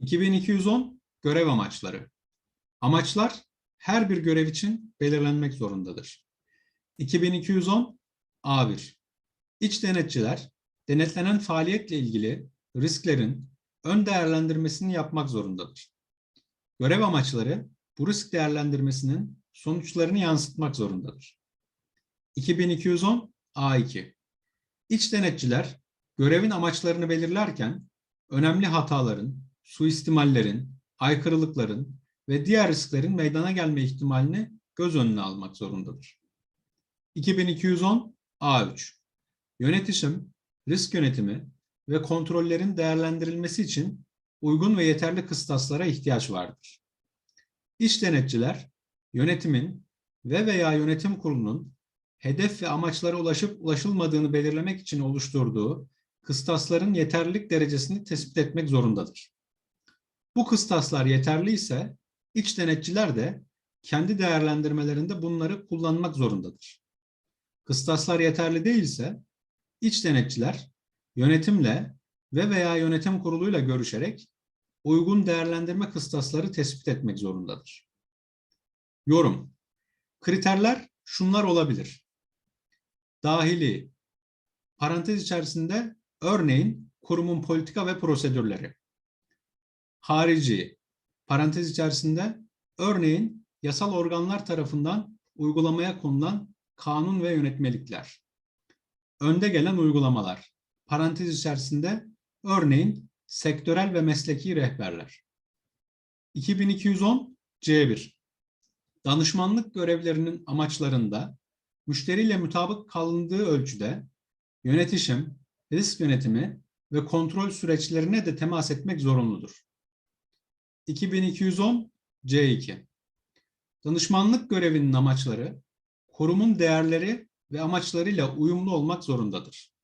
2210 görev amaçları. Amaçlar her bir görev için belirlenmek zorundadır. 2210 A1. İç denetçiler denetlenen faaliyetle ilgili risklerin ön değerlendirmesini yapmak zorundadır. Görev amaçları bu risk değerlendirmesinin sonuçlarını yansıtmak zorundadır. 2210 A2. İç denetçiler görevin amaçlarını belirlerken önemli hataların, suistimallerin, aykırılıkların ve diğer risklerin meydana gelme ihtimalini göz önüne almak zorundadır. 2210 A3 Yönetişim, risk yönetimi ve kontrollerin değerlendirilmesi için uygun ve yeterli kıstaslara ihtiyaç vardır. İç denetçiler, yönetimin ve veya yönetim kurulunun hedef ve amaçlara ulaşıp ulaşılmadığını belirlemek için oluşturduğu kıstasların yeterlilik derecesini tespit etmek zorundadır. Bu kıstaslar yeterli ise iç denetçiler de kendi değerlendirmelerinde bunları kullanmak zorundadır. Kıstaslar yeterli değilse iç denetçiler yönetimle ve veya yönetim kuruluyla görüşerek uygun değerlendirme kıstasları tespit etmek zorundadır. Yorum. Kriterler şunlar olabilir. Dahili, parantez içerisinde örneğin kurumun politika ve prosedürleri. Harici, parantez içerisinde örneğin yasal organlar tarafından uygulamaya konulan kanun ve yönetmelikler. Önde gelen uygulamalar, parantez içerisinde örneğin sektörel ve mesleki rehberler. 2210 C1 Danışmanlık görevlerinin amaçlarında müşteriyle mutabık kalındığı ölçüde yönetişim, risk yönetimi ve kontrol süreçlerine de temas etmek zorunludur. 2210 C2 Danışmanlık görevinin amaçları, kurumun değerleri ve amaçlarıyla uyumlu olmak zorundadır.